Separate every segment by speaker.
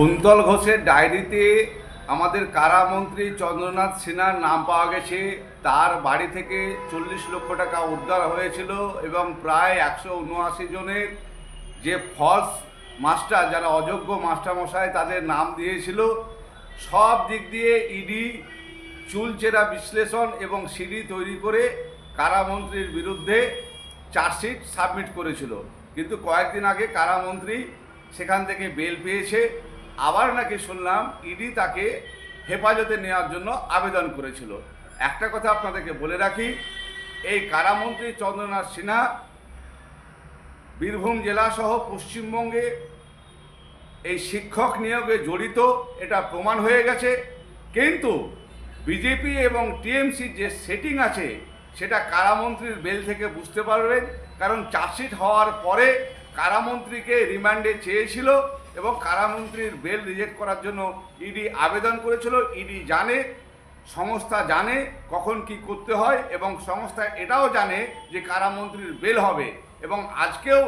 Speaker 1: কুন্তল ঘোষের ডায়েরিতে আমাদের কারামন্ত্রী চন্দ্রনাথ সিনহার নাম পাওয়া গেছে। তার বাড়ি থেকে চল্লিশ লক্ষ টাকা উদ্ধার হয়েছিল এবং প্রায় একশো উনআশি জনের যে ফলস মাস্টার, যারা অযোগ্য মাস্টারমশাই, তাদের নাম দিয়েছিল। সব দিক দিয়ে ইডি চুলচেরা বিশ্লেষণ এবং সিডি তৈরি করে কারামন্ত্রীর বিরুদ্ধে চার্জশিট সাবমিট করেছিল। কিন্তু কয়েকদিন আগে কারামন্ত্রী সেখান থেকে বেল পেয়েছে। আবার নাকি শুনলাম ইডি তাকে হেফাজতে নেওয়ার জন্য আবেদন করেছিল। একটা কথা আপনাদেরকে বলে রাখি, এই কারামন্ত্রী চন্দ্রনাথ সিনহা বীরভূম জেলাসহ পশ্চিমবঙ্গে এই শিক্ষক নিয়োগে জড়িত, এটা প্রমাণ হয়ে গেছে। কিন্তু বিজেপি এবং টিএমসির যে সেটিং আছে, সেটা কারামন্ত্রীর বেল থেকে বুঝতে পারবেন। কারণ চার্জশিট হওয়ার পরে কারামন্ত্রীকে রিমান্ডে চেয়েছিল। এবং কারামন্ত্রীর বেল রিজেক্ট করার জন্য ইডি আবেদন করেছিল, ইডি জানে, সংস্থা জানে কখন কি করতে হয় এবং সংস্থা এটাও জানে যে কারামন্ত্রীর বেল হবে এবং আজকেও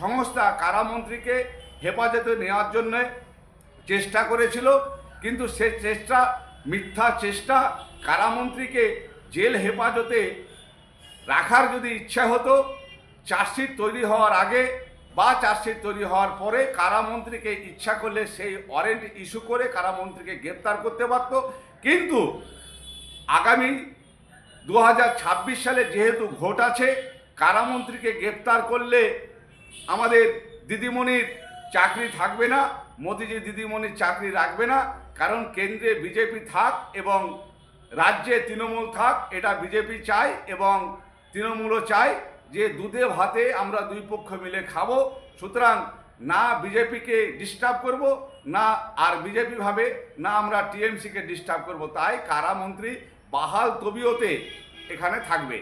Speaker 1: সংস্থা কারামন্ত্রীকে হেফাজতে নেওয়ার জন্য চেষ্টা করেছিল, কিন্তু সে চেষ্টা, মিথ্যা চেষ্টা কারামন্ত্রীকে জেল হেফাজতে রাখার যদি ইচ্ছা হতো, চার্জশিট তৈরি হওয়ার আগে বা চার্জশিট তৈরি হওয়ার পরে কারামন্ত্রীকে ইচ্ছা করলে সেই ওয়ারেন্ট ইস্যু করে কারামন্ত্রীকে গ্রেপ্তার করতে পারত। কিন্তু আগামী দু হাজার ছাব্বিশ সালে যেহেতু ভোট আছে, কারামন্ত্রীকে গ্রেপ্তার করলে আমাদের দিদিমণির চাকরি থাকবে না, মোদিজি দিদিমণির চাকরি রাখবে না, কারণ কেন্দ্রে বিজেপি থাক এবং রাজ্যে তৃণমূল থাক, এটা বিজেপি চায় এবং তৃণমূলও চায়। যে দুধে ভাতে আমরা দুই পক্ষ মিলে খাব, সুতরাং না বিজেপিকে ডিস্টার্ব করব, না আর বিজেপি ভাবে না আমরা টিএমসিকে ডিস্টার্ব করব। তাই কারামন্ত্রী বাহাল তবিয়তে এখানে থাকবে।